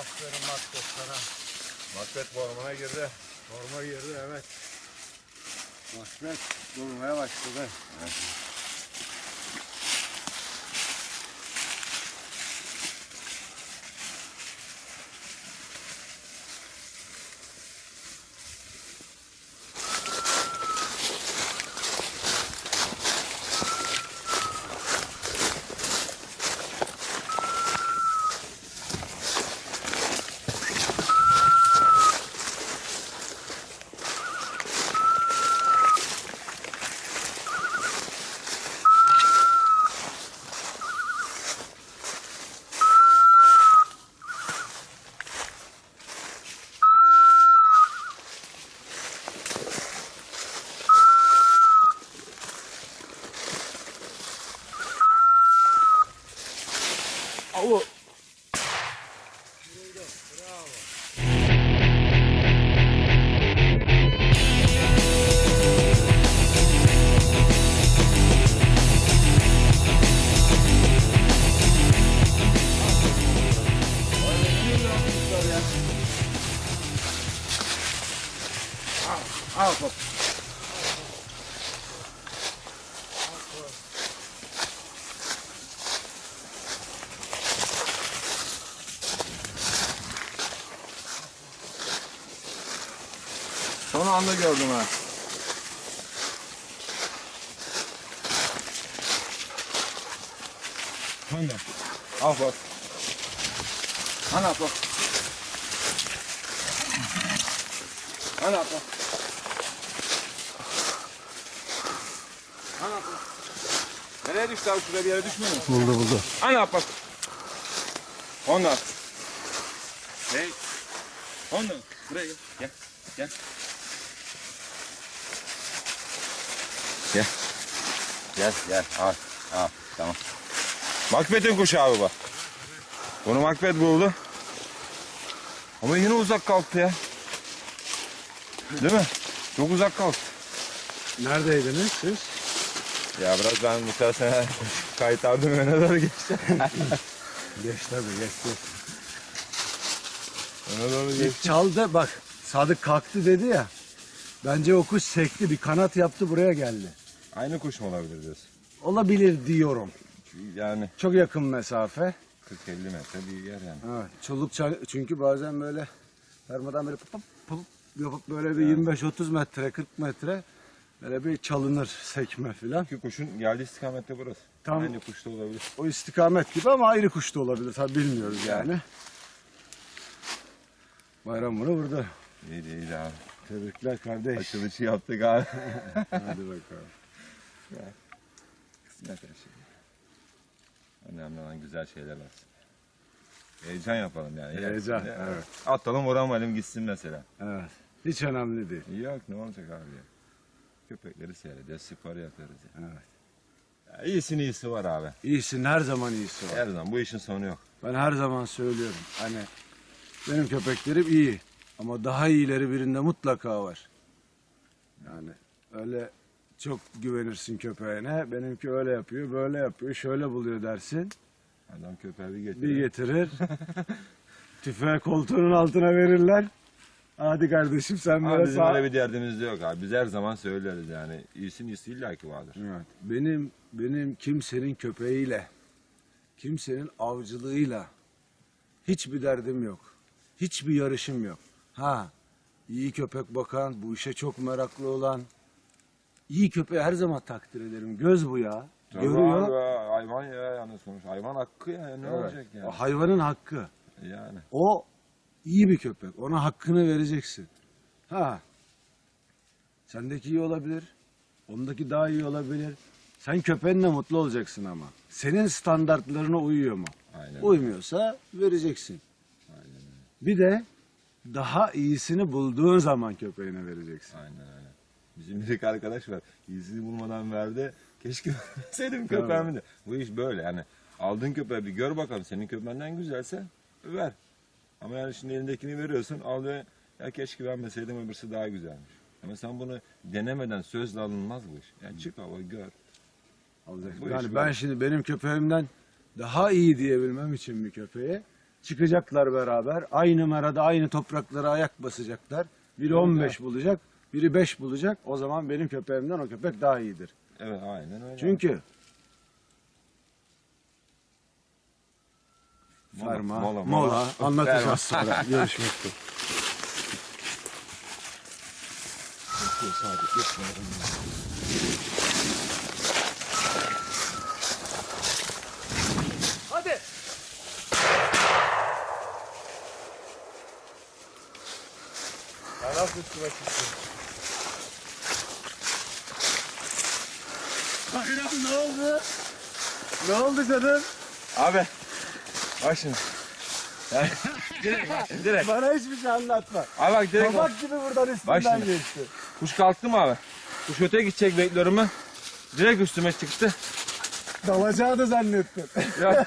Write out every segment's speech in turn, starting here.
Aferin Makbet sana. Makbet formuna girdi. Forma girdi evet. Makbet durmaya başladı. Avu. Son anda gördüm ha. Hani? Al bak. Ana bak. Ana bak. Ana bak. Nereye düştü abi? Şuraya bir yere düşmüyor mu? Buldu buldu. Ana bak. Ondan. Hey. Ondan. Buraya gel. Gel. Gel. Gel. Gel gel. Al. Al. Tamam. Makbet'in kuşu abi bak. Bunu Makbet buldu. Ama yine uzak kalktı ya. Değil mi? Çok uzak kalktı. Neredeydiniz siz? Ya biraz ben bu sene kaytardım öne doğru geçti. Geç tabii geç geç. Öne doğru geçti. İlk çaldı bak. Sadık kalktı dedi ya. Bence o kuş sekti bir kanat yaptı buraya geldi. Aynı kuş mu olabilir diyorsun? Olabilir diyorum. Yani Çok yakın mesafe. 40-50 metre bir yer yani. Evet. Çoluk çay- çünkü bazen böyle darmadan böyle pıp pıp pıp yapıp böyle bir 25-30 metre 40 metre böyle bir çalınır sekme filan. Çünkü kuşun geldiği istikamette burası. Tam- Aynı kuş da olabilir. O istikamet gibi ama ayrı kuş da olabilir tabi bilmiyoruz yani. Bayram bunu burada. İyiydi iyiydi abi. Tebrikler kardeş. Açılışı yaptık abi. Hadi bakalım. Kısmet her şey. Önemli olan güzel şeyler olsun. Heyecan yapalım yani. Heyecan, evet. Atalım vuramayalım gitsin mesela. Evet. Hiç önemli değil. Yok ne olacak abi ya. Köpekleri seyrediyoruz, spor yapıyoruz ya. Evet. ya. İyisinin iyisi var abi. İyisin her zaman iyisi var. Her zaman bu işin sonu yok. Ben her zaman söylüyorum. Hani benim köpeklerim iyi. Ama daha iyileri birinde mutlaka var. Yani öyle çok güvenirsin köpeğine. Benimki öyle yapıyor, böyle yapıyor, şöyle buluyor dersin. Adam köpeği bir getiriyor. Bir getirir. Tüfeği koltuğunun altına verirler. Hadi kardeşim sen Abi böyle bizim sağ... öyle bir derdimiz de yok abi. Biz her zaman söyleriz yani. İyisinin iyisi illa ki vardır. Evet. Benim benim kimsenin köpeğiyle, kimsenin avcılığıyla hiçbir derdim yok. Hiçbir yarışım yok. Ha, iyi köpek bakan, bu işe çok meraklı olan, iyi köpeği her zaman takdir ederim. Göz bu ya. Tabii Görüyor. abi, hayvan ya yalnız konuş. Hayvan hakkı ya. Ne Evet. olacak yani? Hayvanın hakkı. Yani. O iyi bir köpek. Ona hakkını vereceksin. Ha. Sendeki iyi olabilir. Ondaki daha iyi olabilir. Sen köpeğinle mutlu olacaksın ama. Senin standartlarına uyuyor mu? Aynen. Uymuyorsa vereceksin. Bir de daha iyisini bulduğun zaman köpeğine vereceksin. Aynen aynen. Bizim bir arkadaş var. İyisini bulmadan verdi. Keşke vermeseydim köpeğimi de. Bu iş böyle yani. Aldığın köpeği bir gör bakalım. Senin köpeğinden güzelse ver. Ama yani şimdi elindekini veriyorsun. Al ve ya keşke vermeseydim öbürsü daha güzelmiş. Ama sen bunu denemeden sözle alınmaz bu iş. Yani çık hava gör. Alacaksın. Bu iş Yani böyle. ben şimdi benim köpeğimden daha iyi diyebilmem için bir köpeğe Çıkacaklar beraber. Aynı merada aynı topraklara ayak basacaklar. Biri 15 bulacak, biri 5 bulacak. O zaman benim köpeğimden o köpek daha iyidir. Evet aynen öyle. Çünkü Mola, Ferma, mola, mola, mola. anlatacağız sonra. Görüşmek üzere. Hadi. Taraf üstüne çıktı. Ne oldu? Ne oldu canım? Abi. Bak şimdi. Yani, direkt, direkt. Bana hiçbir şey anlatma. Abi bak direkt. bak. Kabak gibi buradan Bak üstünden şimdi. geçti. Kuş kalktı mı abi? Kuş öteye gidecek bekliyorum ben. Direkt üstüme çıktı. Dalacağını zannettim. Ya.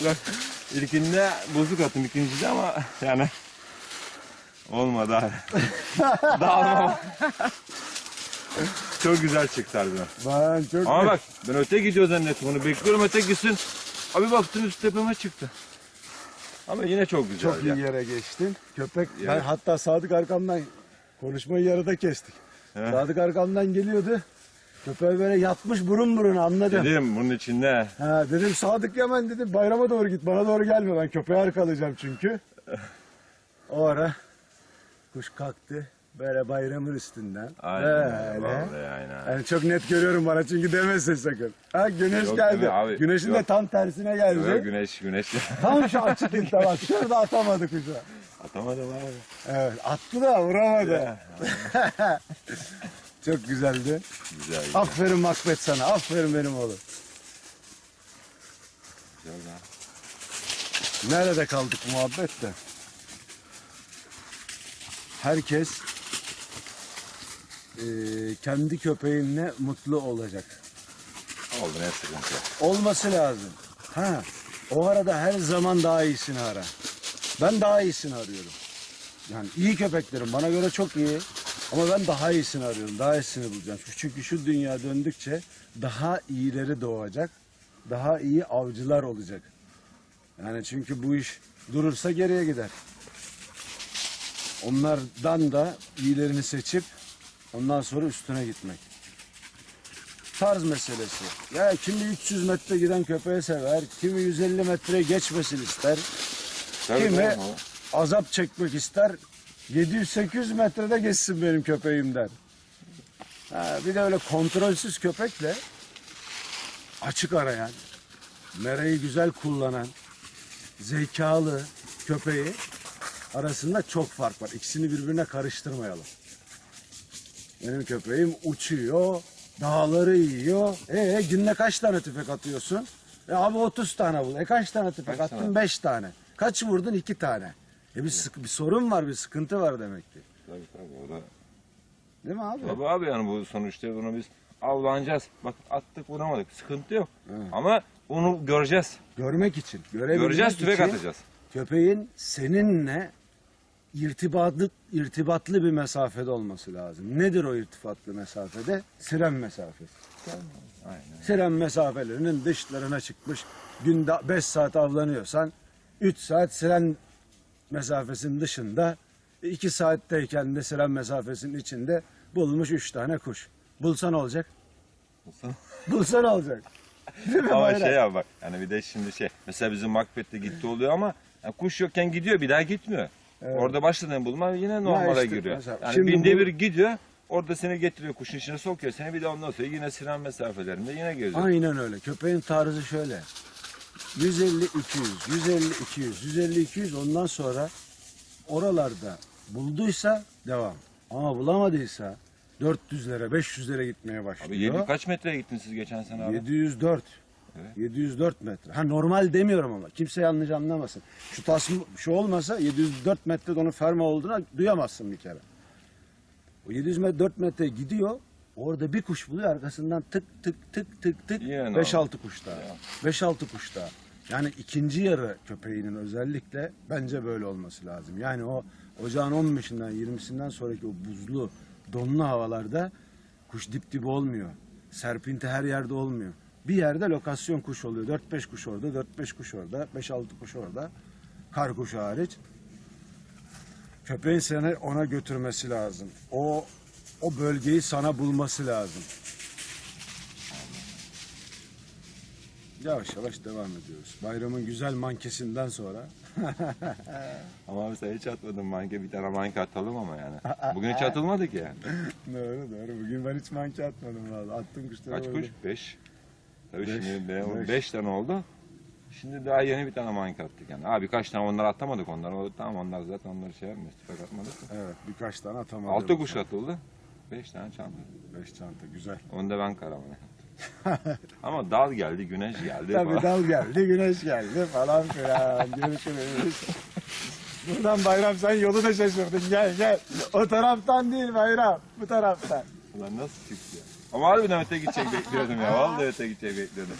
Bak ilkinde bozuk attım ikincide ama yani olmadı abi. Dağılmam. Çok güzel çıktı harbiden. Ben çok Ama bak ben öte gidiyor zannettim onu bekliyorum öte gitsin. Abi baktım üst tepeme çıktı. Ama yine çok güzel. çok iyi yere geçtin. Köpek ben hatta Sadık arkamdan konuşmayı yarıda kestik. He. Sadık arkamdan geliyordu. Köpeğe böyle yatmış burun buruna anladım. Dedim bunun içinde. Ha, dedim Sadık Yaman dedim bayrama doğru git bana doğru gelme ben köpeği arkalayacağım çünkü. O ara kuş kalktı böyle bayramın üstünden. Aynen. Böyle. Vallahi aynen. Yani çok net görüyorum bana çünkü demesin sakın. Ha güneş Yok, geldi. abi? Güneşin de Yok. tam tersine geldi. Yok, güneş güneş. Tam şu açık ilte bak. Şurada atamadı kuşu. Atamadım abi. Evet attı da vuramadı. çok güzeldi. Güzel güzel. Aferin Makbet sana. Aferin benim oğlum. güzel lan. Nerede kaldık muhabbette? Herkes eee, kendi köpeğinle mutlu olacak. Oldu ne sıkıntı. Olması lazım. Ha, o arada her zaman daha iyisini ara. Ben daha iyisini arıyorum. Yani iyi köpeklerim bana göre çok iyi. Ama ben daha iyisini arıyorum. Daha iyisini bulacağım. Çünkü şu dünya döndükçe daha iyileri doğacak. Daha iyi avcılar olacak. Yani çünkü bu iş durursa geriye gider. Onlardan da iyilerini seçip ondan sonra üstüne gitmek. Tarz meselesi. Ya kimi 300 metre giden köpeği sever, kimi 150 metre geçmesin ister, Tabii kimi azap çekmek ister, 700-800 metrede geçsin benim köpeğim der. Ha, bir de öyle kontrolsüz köpekle açık arayan, mereyi güzel kullanan, zekalı köpeği arasında çok fark var. İkisini birbirine karıştırmayalım. Benim köpeğim uçuyor, dağları yiyor. E günde kaç tane tüfek atıyorsun? E abi 30 tane bul. E kaç tane tüfek Kaç attın? tane? 5 tane. Kaç vurdun? 2 tane. E bir, sık- bir sorun var, bir sıkıntı var demek ki. Tabii tabii o da. Değil mi abi? Tabii abi yani bu sonuçta bunu biz avlanacağız. Bak attık vuramadık. Sıkıntı yok. Evet. Ama onu göreceğiz. Görmek için, Göreceğiz tüfek için atacağız. köpeğin seninle irtibatlı irtibatlı bir mesafede olması lazım. Nedir o irtibatlı mesafede? Siren mesafesi. Aynen. Siren mesafelerinin dışlarına çıkmış. Günde 5 saat avlanıyorsan 3 saat siren mesafesinin dışında 2 saatteyken de siren mesafesinin içinde bulmuş 3 tane kuş. Bulsan olacak. Bulsan olacak. Değil mi ama Bayram? şey ya bak yani bir de şimdi şey mesela bizim Macbeth'te gitti oluyor ama yani kuş yokken gidiyor bir daha gitmiyor. Evet. Orada başladığın bulma yine normale işte giriyor. mesela Yani şimdi binde bu- bir gidiyor orada seni getiriyor kuşun içine sokuyor seni bir de ondan sonra yine siren mesafelerinde yine geziyor. Aynen öyle. Köpeğin tarzı şöyle. 150 200, 150 200, 150 200 ondan sonra oralarda bulduysa devam. Ama bulamadıysa 400'lere, 500'lere gitmeye Abi başlıyor. yedi, kaç metreye gittiniz siz geçen sene abi? 704. Evet. 704 metre. Ha normal demiyorum ama. Kimse yanlış anlamasın. Şu tasma şu olmasa 704 metrede onun ferma olduğuna duyamazsın bir kere. O 704 metre gidiyor. Orada bir kuş buluyor arkasından tık tık tık tık tık Yine 5-6 kuş daha. Ya. 5-6 kuş daha. Yani ikinci yarı köpeğinin özellikle bence böyle olması lazım. Yani o ocağın 15'inden 20'sinden sonraki o buzlu donlu havalarda kuş dip dip olmuyor. Serpinti her yerde olmuyor. Bir yerde lokasyon kuş oluyor. 4-5 kuş orada, 4-5 kuş orada, 5-6 kuş orada. Kar kuşu hariç. Köpeğin seni ona götürmesi lazım. O o bölgeyi sana bulması lazım. Yavaş yavaş devam ediyoruz. Bayramın güzel mankesinden sonra Ama abi sen hiç atmadın manke bir tane manke atalım ama yani. Bugün hiç atılmadı ki yani. Doğru doğru. Bugün ben hiç manke atmadım valla. Attım kuşları. Kaç kuş? Beş. Tabii Beş, şimdi benim beş. beş. tane oldu. Şimdi daha yeni bir tane manke attık yani. Abi birkaç tane onları atamadık onları. O, tamam onlar zaten onları şey yapmıyoruz. Tüfek atmadık. da. Evet birkaç tane atamadım. Altı kuş atıldı. Beş tane çanta. Beş çanta güzel. Onu da ben karamana yaptım. Ama dal geldi, güneş geldi Tabii falan. dal geldi, güneş geldi falan filan. Görüşürüz. Buradan Bayram sen yolu da şaşırdın. Gel gel. O taraftan değil Bayram. Bu taraftan. Ulan nasıl çıktı ya? Ama harbiden öte gidecek bekliyordum ya. Vallahi öte gidecek bekliyordum.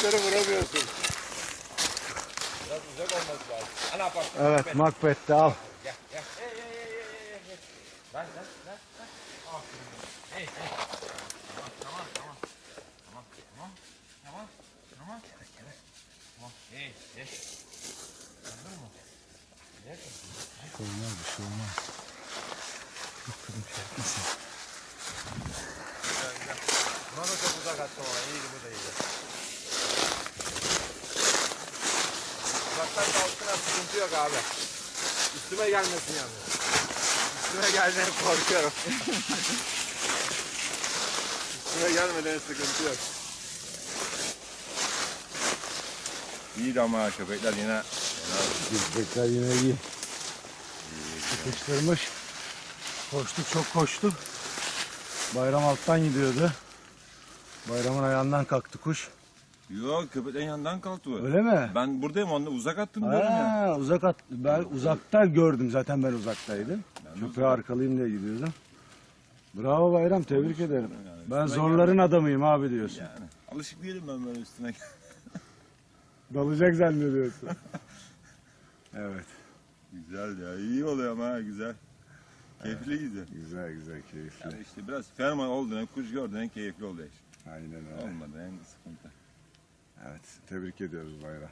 Kuşları vuramıyorsun. Biraz uzak olması lazım. Ana bak. Evet Macbeth'te al. Gel gel. Hey hey hey hey hey. hey. Ver ver ver. ver. Aferin. Hey hey. Tamam tamam tamam. Tamam tamam. Tamam tamam. Evet. Tamam. Hey hey. Anladın mı? Gel. Olmaz bir şey olmaz. Güzel güzel. Buna da çok uzak attım ama iyiydi bu da iyiydi. Uzaktan kalktığına sıkıntı yok abi. Üstüme gelmesin yalnız. Üstüme gelmeye korkuyorum. Üstüme gelmeden sıkıntı yok. İyiydi ama köpekler yine Köpekler yine iyi. Sıkıştırmış. Koştuk çok koştuk. Bayram alttan gidiyordu. Bayramın ayağından kalktı kuş. Yok köpeklerin yanından kalktı bu. Öyle mi? Ben buradayım onu uzak attım diyorum ya. Ha, uzak at. Ben uzakta gördüm zaten ben uzaktaydım. Ben de Köpeği arkalayayım diye gidiyordum. Bravo Bayram tebrik ederim. Yani Ben zorların adamıyım abi diyorsun. Yani alışık değilim ben böyle üstüne. Dalacak zannediyorsun. evet. güzel ya iyi oluyor ama ha, güzel. Keyifliydi. Güzel güzel keyifli. Yani işte biraz ferman olduğunda kuş gördüğün keyifli oluyor işte. Aynen öyle. Olmadı en sıkıntı. Evet tebrik ediyoruz Bayram.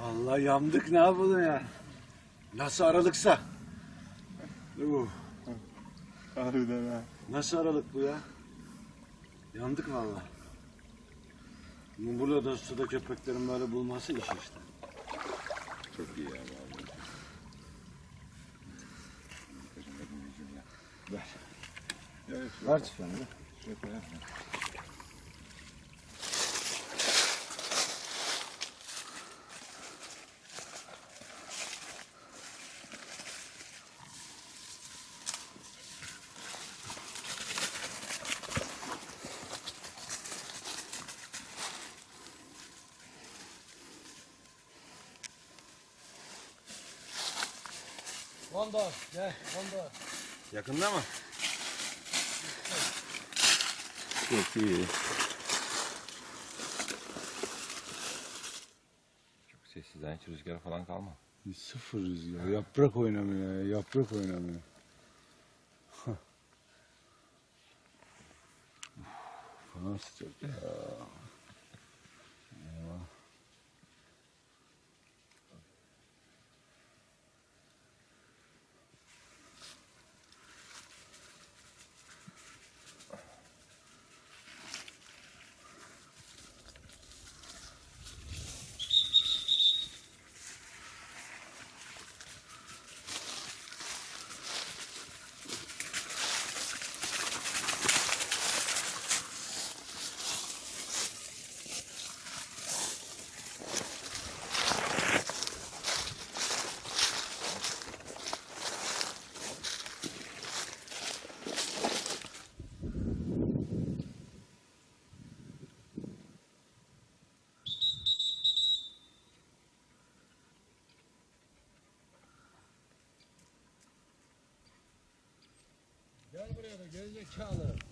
Vallahi yandık ne yapalım ya. Nasıl aralıksa. Uh, Harbiden ha. nasıl aralık bu ya? Yandık vallahi. Burada da suda köpeklerin böyle bulması iş işte. Çok iyi ya vallahi. Ver. Ver tüfeğini. şöyle koyalım. Gondor, gel Gondor. Yakında mı? Çok iyi. Çok sessiz. yani Hiç rüzgar falan kalma. Sıfır rüzgar. Yaprak oynamıyor ya. Yaprak oynamıyor. Falan sıcak ya. color.